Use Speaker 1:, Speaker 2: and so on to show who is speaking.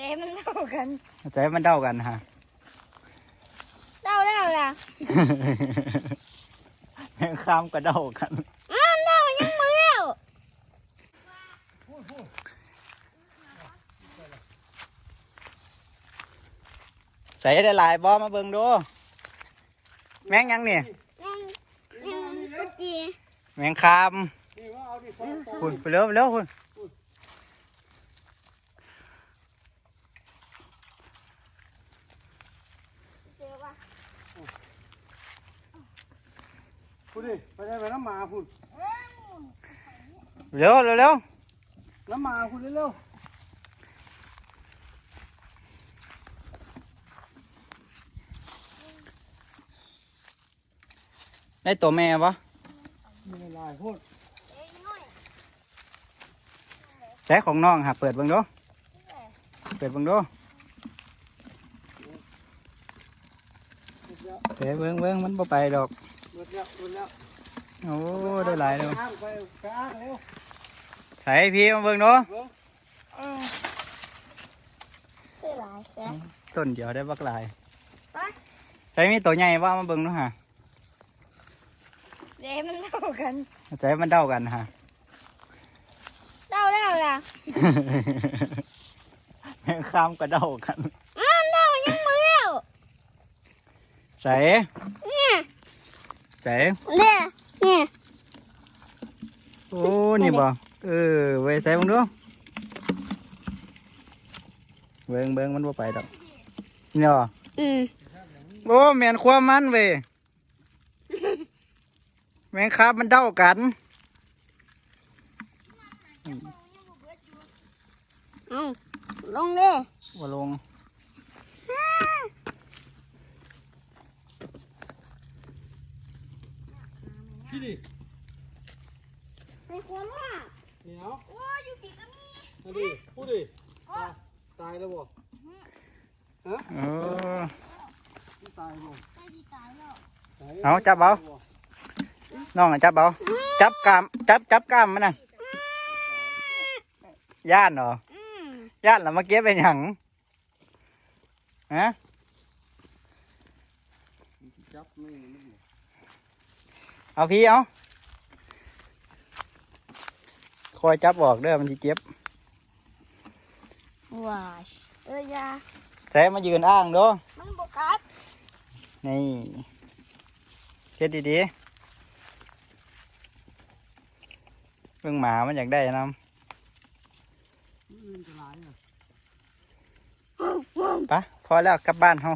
Speaker 1: ดี๋ยวมันเท่ากัน
Speaker 2: ใจมันเด้ากันฮะ
Speaker 1: เท่าแล้วล่ะ
Speaker 2: ข้ามก็เด้ากัน
Speaker 1: อ้าวเท่ายังมาแล้ว
Speaker 2: ใส่ได้หลายบ่มาเบิ่งดู แมงยังนี่
Speaker 1: ยังยังกุจี
Speaker 2: แมงคาม
Speaker 3: นี่ว่าเอาดิฟ้องฟ้อง
Speaker 2: คุณไปเร็วไปเร็วคุณ
Speaker 1: เจอปะ
Speaker 3: พูดดิไปได้ไปน้ำหมาพูด
Speaker 2: เร็วเร็วเร็ว
Speaker 3: น้ำหมาพูดเร็ว
Speaker 2: ได้ตัวแม่ปะ
Speaker 3: ๆไม่ได้ลายพูด
Speaker 1: เอ้ยน้อย
Speaker 2: ใส่ของน้องฮะเปิดเบิ่งดูเปิดเบิ่งดูเปิดเบิ่งเบิ่งมันบ่ไปดอก
Speaker 3: หมดแล้วหมดแล้ว
Speaker 2: โอ้ได้หลายเลย
Speaker 3: ข้างไปกระอ้างเร็ว
Speaker 2: ใส่พี่มาเบิ่งดู
Speaker 3: เบิ้ง
Speaker 1: ได้หลายแค่
Speaker 2: ต้นเดียวได้บักหลาย
Speaker 1: ไป
Speaker 2: ใส่มีตัวใหญ่ว่ามาเบิ่งดูฮะ
Speaker 1: เดี๋ยวมันเท่ากัน
Speaker 2: ใจมันเด้ากันฮะ
Speaker 1: เท่าแล้วล่ะ
Speaker 2: ข้ามก็เด้ากัน
Speaker 1: อ้าวเท่ายังมาแล้ว
Speaker 2: ใส่
Speaker 1: เนี่ย
Speaker 2: ใส่
Speaker 1: เนี่ยเนี่ย
Speaker 2: โอ้นี่บ่เออไว้ใส่เบิ่งดูเบิ่งเบิ่งมันบ่ไปดอกนี่บ่
Speaker 1: อืม
Speaker 2: โอ้แมนความมันเว้ยแมงครับมันเด้ากัน
Speaker 1: เอาลงเลย
Speaker 2: ว่าลง
Speaker 3: ที่ดิ
Speaker 1: ในความว่า
Speaker 3: เหนียว
Speaker 1: โอ้ยอยู่ปีกก็มี
Speaker 3: นั่นดิพูดดิตายตายแล้วบ่
Speaker 2: เออ
Speaker 3: ตายบ่
Speaker 1: ใกล้จะตายแล้ว
Speaker 3: ตาย
Speaker 2: เอาจับเอาน้องอะจับเอาจับกล้ามจับจับกล้ามมันน่ะย่านเหรอ
Speaker 1: อืม
Speaker 2: ย่านแล้วมาเก็บเป็นหยังฮะ
Speaker 3: จับไม่ไม่
Speaker 2: เอาพี่เอาคอยจับออกเด้อมันสิเจ็บ
Speaker 1: ว้ายเอ้ยยา
Speaker 2: ใส่มายืนอ้างเด้อ
Speaker 1: มันบกัด
Speaker 2: นี่เฮ็ดดีๆเบิ่งหมามันอยากได้นำ
Speaker 3: มันจะลายอะ
Speaker 2: ไปพอแล้วกลับบ้านเฮา